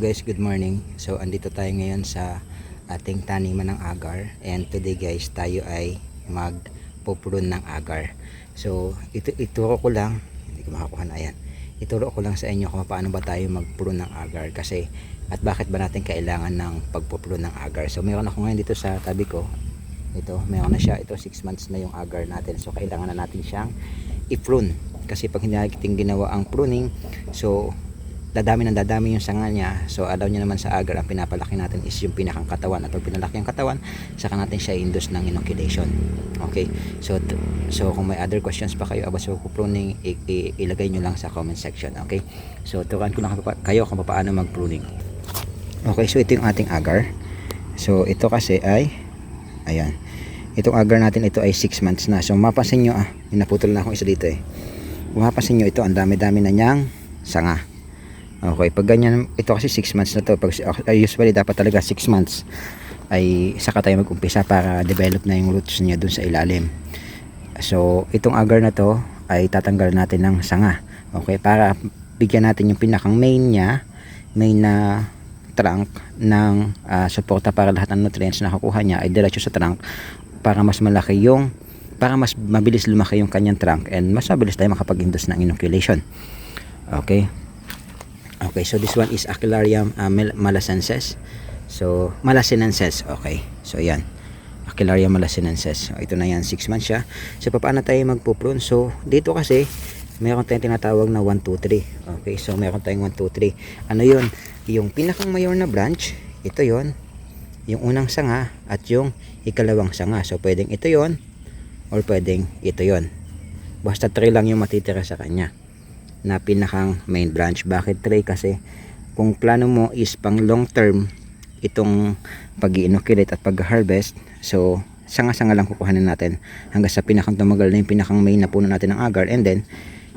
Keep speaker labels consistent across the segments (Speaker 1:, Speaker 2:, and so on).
Speaker 1: guys, good morning. So andito tayo ngayon sa ating taniman ng agar and today guys tayo ay magpuprune ng agar. So ito ituro ko lang, hindi ko makakuha na ayan. Ituro ko lang sa inyo kung paano ba tayo magprune ng agar kasi at bakit ba natin kailangan ng pagpuprune ng agar. So meron ako ngayon dito sa tabi ko. Ito, meron na siya. Ito 6 months na yung agar natin. So kailangan na natin siyang i-prune kasi pag hindi natin ginawa ang pruning so dadami ng dadami yung sanga niya. So alaw niya naman sa agar ang pinapalaki natin is yung pinakang katawan. At pag pinalaki ang katawan saka natin siya induce ng inoculation okay? So so kung may other questions pa kayo about sa pruning ilagay nyo lang sa comment section okay? So turuan ko na kayo kung paano mag pruning okay so ito yung ating agar. So ito kasi ay ayan. Itong agar natin ito ay 6 months na. So mapapansin nyo ah naputol na akong isa dito eh. Kung mapapansin nyo ito ang dami dami na niyang sanga Okay, pag ganyan, ito kasi 6 months na to. Pag, uh, usually dapat talaga 6 months ay saka tayo mag-umpisa para develop na yung roots niya dun sa ilalim. So, itong agar na to ay tatanggal natin ng sanga. Okay, para bigyan natin yung pinakang main niya, main na trunk ng uh, suporta para lahat ng nutrients na nakukuha niya ay diretso sa trunk para mas malaki yung para mas mabilis lumaki yung kanyang trunk and mas mabilis tayo makapag-induce ng inoculation. Okay. Okay, so this one is Acilarium uh, mal- malasensis. So, malasinensis. Okay. So, yan. Acilarium malasinensis. So, ito na yan. 6 months siya. So, paano tayo magpo-prune? So, dito kasi, meron tayong tinatawag na 1, 2, 3. Okay, so meron tayong 1, 2, 3. Ano yun? Yung pinakang mayor na branch, ito yon Yung unang sanga at yung ikalawang sanga. So, pwedeng ito yon or pwedeng ito yon Basta 3 lang yung matitira sa kanya na pinakang main branch. Bakit 3? Kasi kung plano mo is pang long term itong pag inoculate at pag-harvest, so sanga-sanga lang kukuhanin natin hanggang sa pinakang tumagal na yung pinakang main na puno natin ng agar and then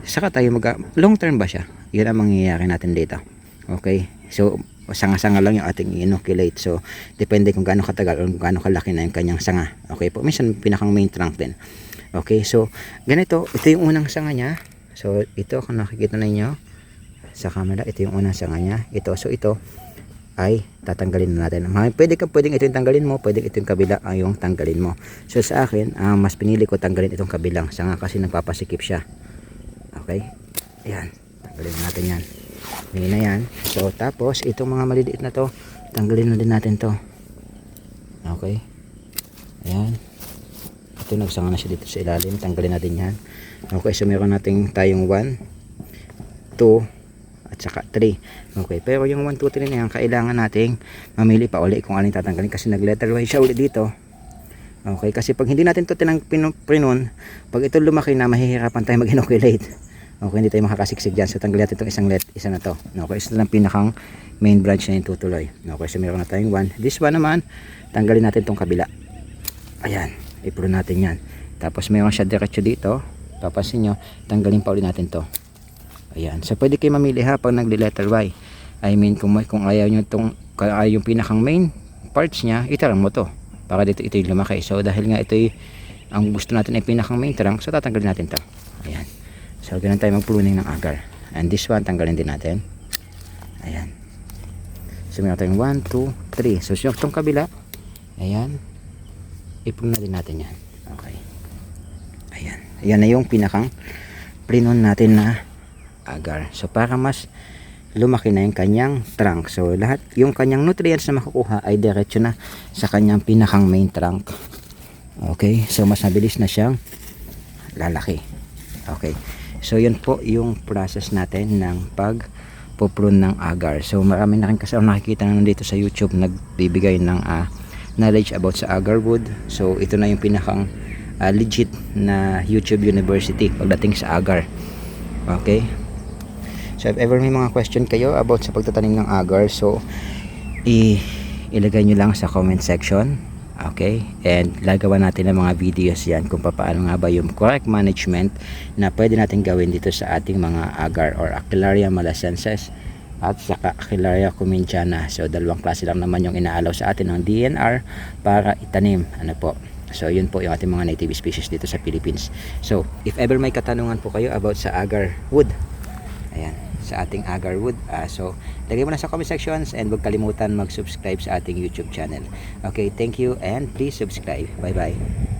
Speaker 1: saka tayo mag long term ba siya? Yun ang mangyayari natin dito. Okay? So sanga-sanga lang yung ating inoculate. So depende kung gaano katagal o gaano kalaki na yung kanyang sanga. Okay po. Minsan pinakang main trunk din. Okay? So ganito, ito yung unang sanga niya. So, ito kung nakikita ninyo sa camera, ito yung unang sanga niya. Ito, so ito ay tatanggalin na natin. Pwede ka, pwedeng ito yung tanggalin mo, pwedeng ito yung kabila ay yung tanggalin mo. So, sa akin, uh, mas pinili ko tanggalin itong kabilang sanga kasi nagpapasikip siya. Okay? Ayan. Tanggalin natin yan. Hindi na yan. So, tapos, itong mga maliliit na to, tanggalin na din natin to. Okay? Ayan. Ito, nagsanga na siya dito sa ilalim. Tanggalin natin yan. Okay, so meron nating tayong 1, 2, at saka 3. Okay, pero yung 1, 2, 3 na yan, kailangan nating mamili pa uli kung alin tatanggalin kasi nag letter Y siya ulit dito. Okay, kasi pag hindi natin to tinang pinon, pag ito lumaki na, mahihirapan tayo mag-inoculate. Okay, hindi tayo makakasiksik dyan. So, tanggalin natin itong isang let, isa na to. Okay, ito lang pinakang main branch na yung tutuloy. Okay, so meron na tayong 1. This one naman, tanggalin natin itong kabila. Ayan, ipro natin yan. Tapos meron siya diretso dito. Papansin nyo tanggalin pa ulit natin to. Ayan. So pwede kayo mamili ha pag nagli letter Y. I mean kung, kung ayaw nyo itong ayaw yung pinakang main parts nya itarang mo to. Para dito ito yung lumaki. So dahil nga ito ang gusto natin ay pinakang main trunk so tatanggalin natin to. Ayan. So ganun tayo mag pruning ng agar. And this one tanggalin din natin. Ayan. So meron tayong 1, 2, 3 so itong kabila. Ayan i-prune na din natin yan. Okay. Ayan. Yan na yung pinakang prinon natin na agar. So para mas lumaki na yung kanyang trunk. So lahat yung kanyang nutrients na makukuha ay diretso na sa kanyang pinakang main trunk. Okay? So mas mabilis na siyang lalaki. Okay. So yun po yung process natin ng pag puprune ng agar. So marami na rin kasi ako nakikita na nandito sa youtube nagbibigay ng uh, knowledge about sa agar wood so ito na yung pinakang uh, legit na YouTube University pagdating sa agar. Okay? So if ever may mga question kayo about sa pagtatanim ng agar, so i ilagay nyo lang sa comment section. Okay? And lagawan natin ng mga videos yan kung paano nga ba yung correct management na pwede natin gawin dito sa ating mga agar or Aquilaria malasensis at saka Aquilaria cumingiana. So dalawang klase lang naman yung inaalaw sa atin ng DNR para itanim. Ano po? So, yun po yung ating mga native species dito sa Philippines. So, if ever may katanungan po kayo about sa agar wood, ayan. sa ating agar wood. Ah, so, lagay mo na sa comment sections and huwag kalimutan mag-subscribe sa ating YouTube channel. Okay, thank you and please subscribe. Bye-bye.